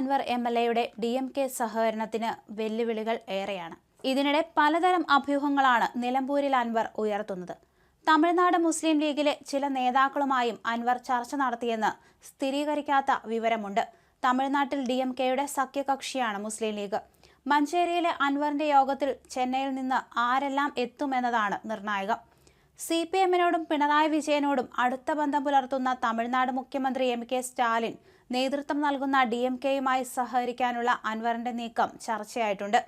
Anwar M L എയുടെ D M K സഹകരണത്തിന് വെല്ലുവിളികൾ ഏറെയാണ്. ഇതിനിടെ പലതരം അഭ്യൂഹങ്ങളാണ് നിലമ്പൂരിൽ അൻവർ ഉയർത്തുന്നത്. തമിഴ്നാട് മുസ്ലിം ലീഗിലെ ചില നേതാക്കളുമായും അൻവർ ചർച്ച നടത്തിയെന്ന് സ്ഥിരീകരിക്കാത്ത വിവരമുണ്ട്. തമിഴ്നാട്ടിൽ ഡി എം കെയുടെ സഖ്യകക്ഷിയാണ് മുസ്ലിം ലീഗ്. മഞ്ചേരിയിലെ അൻവറിന്റെ യോഗത്തിൽ ചെന്നൈയിൽ നിന്ന് ആരെല്ലാം എത്തുമെന്നതാണ് നിർണായകം. സി പി എമ്മിനോടും പിണറായി വിജയനോടും അടുത്ത ബന്ധം പുലർത്തുന്ന തമിഴ്നാട് മുഖ്യമന്ത്രി എം കെ സ്റ്റാലിൻ നേതൃത്വം നൽകുന്ന ഡി എം കെയുമായി സഹകരിക്കാനുള്ള അൻവറിന്റെ നീക്കം ചർച്ചയായിട്ടുണ്ട്.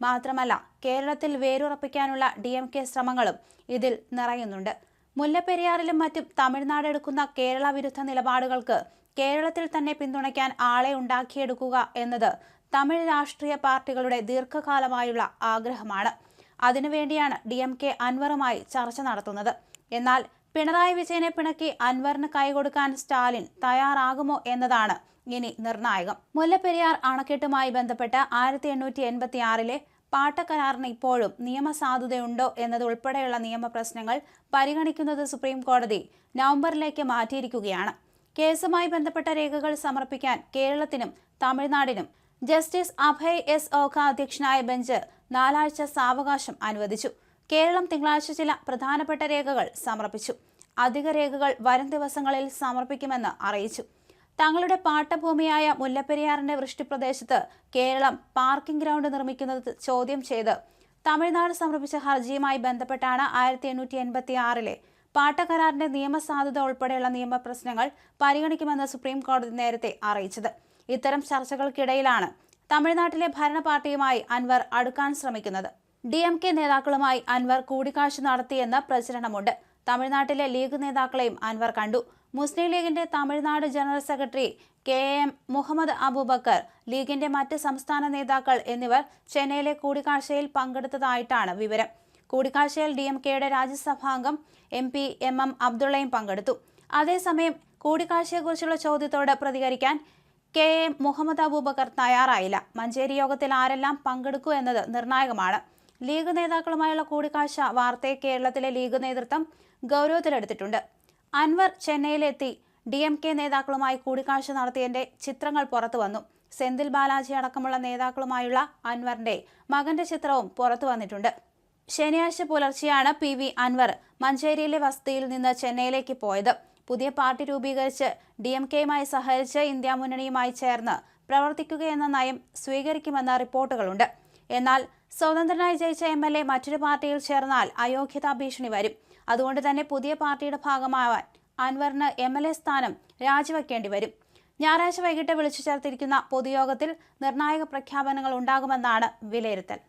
മാത്രമല്ല കേരളത്തിൽ വേരുറപ്പിക്കാനുള്ള ഡി എം കെ ശ്രമങ്ങളും ഇതിൽ നിറയുന്നുണ്ട്. മുല്ലപ്പെരിയാറിലും മറ്റും തമിഴ്നാട് എടുക്കുന്ന കേരള വിരുദ്ധ നിലപാടുകൾക്ക് കേരളത്തിൽ തന്നെ പിന്തുണയ്ക്കാൻ ആളെ ഉണ്ടാക്കിയെടുക്കുക എന്നത് തമിഴ് രാഷ്ട്രീയ പാർട്ടികളുടെ ദീർഘകാലമായുള്ള ആഗ്രഹമാണ്. അതിനുവേണ്ടിയാണ് ഡി എം കെ അൻവറുമായി ചർച്ച നടത്തുന്നത്. എന്നാൽ പിണറായി വിജയനെ പിണക്കി അൻവറിന് കൈകൊടുക്കാൻ സ്റ്റാലിൻ തയ്യാറാകുമോ എന്നതാണ് ഇനി നിർണായകം. മുല്ലപ്പെരിയാർ അണക്കെട്ടുമായി ബന്ധപ്പെട്ട് ആയിരത്തി എണ്ണൂറ്റി എൺപത്തി ആറിലെ പാട്ടക്കരാറിന് ഇപ്പോഴും നിയമസാധുതയുണ്ടോ എന്നതുൾപ്പെടെയുള്ള നിയമപ്രശ്നങ്ങൾ പരിഗണിക്കുന്നത് സുപ്രീം കോടതി നവംബറിലേക്ക് മാറ്റിയിരിക്കുകയാണ്. കേസുമായി ബന്ധപ്പെട്ട രേഖകൾ സമർപ്പിക്കാൻ കേരളത്തിനും തമിഴ്നാടിനും ജസ്റ്റിസ് അഭയ് എസ് ഓഖ അധ്യക്ഷനായ ബെഞ്ച് നാലാഴ്ച സാവകാശം അനുവദിച്ചു. കേരളം തിങ്കളാഴ്ച ചില പ്രധാനപ്പെട്ട രേഖകൾ സമർപ്പിച്ചു. അധിക രേഖകൾ വരും ദിവസങ്ങളിൽ സമർപ്പിക്കുമെന്ന് അറിയിച്ചു. തങ്ങളുടെ പാട്ടഭൂമിയായ മുല്ലപ്പെരിയാറിന്റെ വൃഷ്ടിപ്രദേശത്ത് കേരളം പാർക്കിംഗ് ഗ്രൗണ്ട് നിർമ്മിക്കുന്നത് ചോദ്യം ചെയ്ത് തമിഴ്നാട് സമർപ്പിച്ച ഹർജിയുമായി ബന്ധപ്പെട്ടാണ് ആയിരത്തി എണ്ണൂറ്റി എൺപത്തി ആറിലെ പാട്ടകരാറിന്റെ നിയമസാധുത ഉൾപ്പെടെയുള്ള നിയമപ്രശ്നങ്ങൾ പരിഗണിക്കുമെന്ന് സുപ്രീം കോടതി നേരത്തെ അറിയിച്ചത്. ഇത്തരം ചർച്ചകൾക്കിടയിലാണ് തമിഴ്നാട്ടിലെ ഭരണ പാർട്ടിയുമായി അൻവർ അടുക്കാൻ ശ്രമിക്കുന്നത്. ഡി എം കെ നേതാക്കളുമായി അൻവർ കൂടിക്കാഴ്ച നടത്തിയെന്ന് പ്രചരണമുണ്ട്. തമിഴ്നാട്ടിലെ ലീഗ് നേതാക്കളെയും അൻവർ കണ്ടു. മുസ്ലിം ലീഗിന്റെ Tamil Nadu general secretary K M Muhammad Abubakar ലീഗിന്റെ മറ്റ് സംസ്ഥാന നേതാക്കൾ എന്നിവർ ചെന്നൈയിലെ കൂടിക്കാഴ്ചയിൽ പങ്കെടുത്തതായിട്ടാണ് വിവരം. കൂടിക്കാഴ്ചയിൽ ഡി എം കെയുടെ രാജ്യസഭാംഗം എം പി എം എം അബ്ദുള്ളയും പങ്കെടുത്തു. അതേസമയം കൂടിക്കാഴ്ചയെക്കുറിച്ചുള്ള ചോദ്യത്തോട് പ്രതികരിക്കാൻ കെ എം മുഹമ്മദ് അബൂബക്കർ തയ്യാറായില്ല. മഞ്ചേരി യോഗത്തിൽ ആരെല്ലാം പങ്കെടുക്കൂ എന്നത് നിർണായകമാണ്. ലീഗ് നേതാക്കളുമായുള്ള കൂടിക്കാഴ്ച വാർത്തയെ കേരളത്തിലെ ലീഗ് നേതൃത്വം ഗൗരവത്തിലെടുത്തിട്ടുണ്ട്. അൻവർ ചെന്നൈയിലെത്തി ഡി എം കെ നേതാക്കളുമായി കൂടിക്കാഴ്ച നടത്തിയതിന്റെ ചിത്രങ്ങൾ പുറത്തു വന്നു. സെന്തിൽ ബാലാജി അടക്കമുള്ള നേതാക്കളുമായുള്ള അൻവറിന്റെ മകന്റെ ചിത്രവും പുറത്തു വന്നിട്ടുണ്ട്. ശനിയാഴ്ച പുലർച്ചെയാണ് പി വി അൻവർ മഞ്ചേരിയിലെ വസതിയിൽ നിന്ന് ചെന്നൈയിലേക്ക് പോയത്. പുതിയ പാർട്ടി രൂപീകരിച്ച് ഡി എം കെയുമായി സഹകരിച്ച് ഇന്ത്യ മുന്നണിയുമായി ചേർന്ന് പ്രവർത്തിക്കുകയെന്ന നയം സ്വീകരിക്കുമെന്ന റിപ്പോർട്ടുകളുണ്ട്. എന്നാൽ സ്വതന്ത്രനായി ജയിച്ച എം എൽ എ മറ്റൊരു പാർട്ടിയിൽ ചേർന്നാൽ അയോഗ്യതാ ഭീഷണി വരും. അതുകൊണ്ട് തന്നെ പുതിയ പാർട്ടിയുടെ ഭാഗമാവാൻ അൻവറിന് എം എൽ എ സ്ഥാനം രാജിവെക്കേണ്ടി വരും. ഞായറാഴ്ച വൈകിട്ട് വിളിച്ചു ചേർത്തിരിക്കുന്ന പൊതുയോഗത്തിൽ നിർണായക പ്രഖ്യാപനങ്ങൾ ഉണ്ടാകുമെന്നാണ് വിലയിരുത്തൽ.